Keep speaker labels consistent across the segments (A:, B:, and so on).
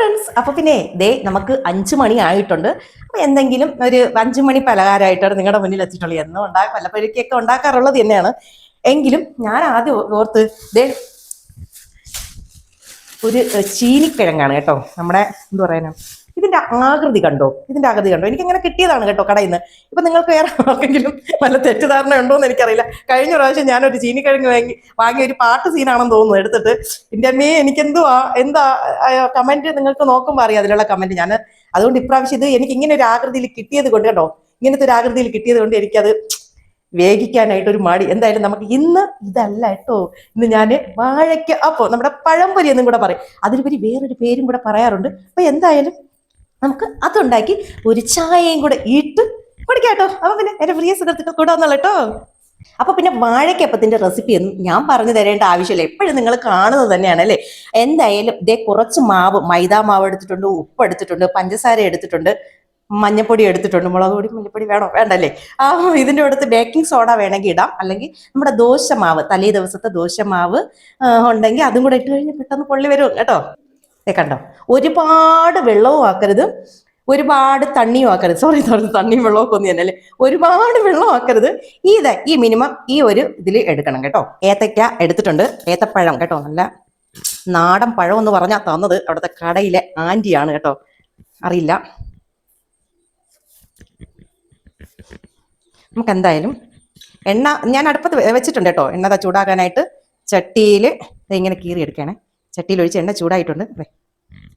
A: Friends അപ്പൊ പിന്നെ ദേ നമുക്ക് അഞ്ചു മണി ആയിട്ടുണ്ട്. അപ്പൊ എന്തെങ്കിലും ഒരു അഞ്ചു മണി പലഹാരമായിട്ടാണ് നിങ്ങളുടെ മുന്നിൽ എത്തിയിട്ടുള്ളത്. എന്നും ഉണ്ടാകും പലപ്പോഴേക്കൊക്കെ ഉണ്ടാക്കാറുള്ളത് തന്നെയാണ്. എങ്കിലും ഞാൻ ആദ്യം ഓർത്ത് ദേ ഒരു ചീനിക്കിഴങ്ങാണ് കേട്ടോ. നമ്മുടെ എന്താ പറയാനാ ഇതിന്റെ ആകൃതി കണ്ടോ? ഇതിന്റെ ആകൃതി കണ്ടോ? എനിക്ക് അങ്ങനെ കിട്ടിയതാണ് കേട്ടോ കടയിൽ നിന്ന് ഇപ്പൊ നിങ്ങൾക്ക് വേറെ ആർക്കെങ്കിലും വല്ല തെറ്റിദ്ധാരണ ഉണ്ടോ എന്ന് എനിക്കറിയില്ല. കഴിഞ്ഞ പ്രാവശ്യം ഞാനൊരു ചീനിക്കിഴങ്ങ് വാങ്ങി വാങ്ങിയ ഒരു പാട്ട് സീനാണെന്ന് തോന്നുന്നു എടുത്തിട്ട്. എന്റെ അമ്മയെ എനിക്ക് എന്തുവാ എന്താ കമന്റ് നിങ്ങൾക്ക് നോക്കുമ്പോൾ അറിയാം അതിലുള്ള കമന്റ് ഞാൻ അതുകൊണ്ട് ഇപ്രാവശ്യം ഇത് എനിക്ക് ഇങ്ങനെ ഒരു ആകൃതിയിൽ കിട്ടിയത് കൊണ്ട് കേട്ടോ ഇങ്ങനത്തെ ഒരു ആകൃതിയിൽ കിട്ടിയത് കൊണ്ട് എനിക്കത് വേഗിക്കാനായിട്ട് ഒരു മടി. എന്തായാലും നമുക്ക് ഇന്ന് ഇതല്ല കേട്ടോ. ഇന്ന് ഞാൻ വാഴയ്ക്ക് അപ്പോ നമ്മുടെ പഴംപൊരി എന്നും കൂടെ പറയും. അതിലുപരി വേറൊരു പേരും കൂടെ പറയാറുണ്ട്. അപ്പൊ എന്തായാലും നമുക്ക് അതുണ്ടാക്കി ഒരു ചായയും കൂടെ ഇട്ട് കുടിക്കാം കേട്ടോ. അപ്പൊ പിന്നെ എന്റെ പ്രിയ സുഹൃത്തുക്കൾ കൂടെ വന്നല്ലോ കേട്ടോ. അപ്പൊ പിന്നെ വാഴക്കപ്പത്തിന്റെ റെസിപ്പി ഒന്നും ഞാൻ പറഞ്ഞു തരേണ്ട ആവശ്യമില്ല. എപ്പോഴും നിങ്ങൾ കാണുന്നത് തന്നെയാണ് അല്ലേ? എന്തായാലും ഇതേ കുറച്ച് മാവ് മൈദാ മാവ് എടുത്തിട്ടുണ്ട് ഉപ്പ് എടുത്തിട്ടുണ്ട് പഞ്ചസാര എടുത്തിട്ടുണ്ട് മഞ്ഞപ്പൊടി എടുത്തിട്ടുണ്ട്. മുളക് പൊടി മഞ്ഞപ്പൊടി വേണോ? വേണ്ടല്ലേ ആ ഇതിന്റെ അടുത്ത് ബേക്കിംഗ് സോഡ വേണമെങ്കിൽ ഇടാം. അല്ലെങ്കിൽ നമ്മുടെ ദോശമാവ് തലേ ദിവസത്തെ ദോശമാവ് ഉണ്ടെങ്കിൽ അതും കൂടെ ഇട്ട് കഴിഞ്ഞാൽ പെട്ടെന്ന് പൊള്ളി വരും കേട്ടോ. കണ്ടോ? ഒരുപാട് വെള്ളവും ആക്കരുത്. ഒരുപാട് തണ്ണിയും ആക്കരുത്. സോറി സോറി തണ്ണിയും വെള്ളമൊക്കെ ഒന്നും തന്നെ അല്ലേ? ഒരുപാട് വെള്ളം ആക്കരുത്. ഇത് ഈ മിനിമം ഈ ഒരു ഇതിൽ എടുക്കണം കേട്ടോ. ഏത്തയ്ക്ക എടുത്തിട്ടുണ്ട്. ഏത്തപ്പഴം കേട്ടോ. നല്ല നാടൻ പഴം എന്ന് പറഞ്ഞാൽ തന്നത് അവിടുത്തെ കടയിലെ ആന്റിയാണ് കേട്ടോ. അറിയില്ല. നമുക്ക് എന്തായാലും എണ്ണ ഞാൻ അടുപ്പത്ത് വെച്ചിട്ടുണ്ട് കേട്ടോ. എണ്ണ ചൂടാക്കാനായിട്ട് ചട്ടിയിൽ ഇങ്ങനെ കീറി എടുക്കണേ ചട്ടിയിൽ ഒഴിച്ച് എണ്ണ ചൂടായിട്ടുണ്ട്.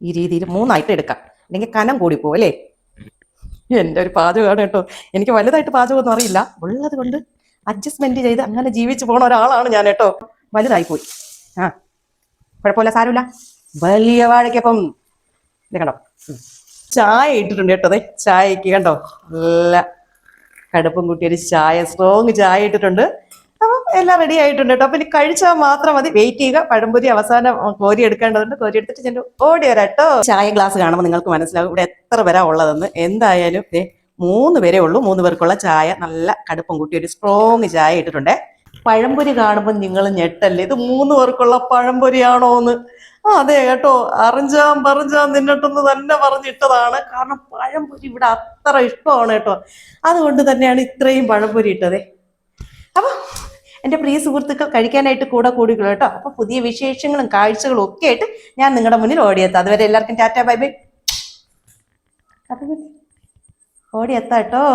A: ഈ രീതിയിൽ മൂന്നായിട്ട് എടുക്കാം. അല്ലെങ്കിൽ കനം കൂടി പോകും അല്ലേ? എന്റെ ഒരു പാചകമാണ് കേട്ടോ. എനിക്ക് വലുതായിട്ട് പാചകമൊന്നും അറിയില്ല. ഉള്ളത് കൊണ്ട് അഡ്ജസ്റ്റ്മെന്റ് ചെയ്ത് അങ്ങനെ ജീവിച്ചു പോണ ഒരാളാണ് ഞാൻ കേട്ടോ. വലുതായി പോയി. ആ. കുഴപ്പമില്ല സാരമില്ല. വലിയ വാഴയ്ക്കപ്പം. ഇത് കണ്ടോ. ചായ ഇട്ടിട്ടുണ്ട് കേട്ടോ. അതെ ചായക്ക് കണ്ടോ? നല്ല കടുപ്പം കുട്ടിയൊരു ചായ സ്ട്രോങ് ചായ ഇട്ടിട്ടുണ്ട്. എല്ലാം റെഡി ആയിട്ടുണ്ട് കേട്ടോ അപ്പൊ ഇനി കഴിച്ചാൽ മാത്രം മതി. വെയിറ്റ് ചെയ്യുക. പഴംപൊരി അവസാനം കോരി എടുക്കേണ്ടതുണ്ട്. കോരി എടുത്തിട്ട് ഞാൻ ഓടി വരാം കേട്ടോ ചായ ഗ്ലാസ് കാണുമ്പോൾ നിങ്ങൾക്ക് മനസ്സിലാവും ഇവിടെ എത്ര പേരാ ഉള്ളതെന്ന്. എന്തായാലും മൂന്ന് പേരേ ഉള്ളൂ. മൂന്ന് പേർക്കുള്ള ചായ. നല്ല കടുപ്പം കൂട്ടി ഒരു സ്ട്രോങ് ചായ ഇട്ടിട്ടുണ്ട്. പഴംപൊരി കാണുമ്പോൾ നിങ്ങൾ ഞെട്ടല്ലേ? ഇത് മൂന്ന് പേർക്കുള്ള പഴംപൊരിയാണോ എന്ന് ആ അതെ കേട്ടോ. അറിഞ്ചാം പറഞ്ഞാം നിന്നിട്ടെന്ന് തന്നെ പറഞ്ഞിട്ടതാണ്. കാരണം പഴംപൊരി ഇവിടെ അത്ര ഇഷ്ടമാണ് കേട്ടോ. അതുകൊണ്ട് തന്നെയാണ് ഇത്രയും പഴംപൊരി ഇട്ടതേ. അപ്പൊ എന്റെ പ്രിയ സുഹൃത്തുക്കൾ കഴിക്കാനായിട്ട് കൂടെ കൂടിക്കുള്ളൂ കേട്ടോ. അപ്പൊ പുതിയ വിശേഷങ്ങളും കാഴ്ചകളും ഒക്കെ ആയിട്ട് ഞാൻ നിങ്ങളുടെ മുന്നിൽ ഓടിയെത്താം. അതുവരെ എല്ലാവർക്കും ടാറ്റ ബൈ ബൈ. ഓടിയെത്താം കേട്ടോ.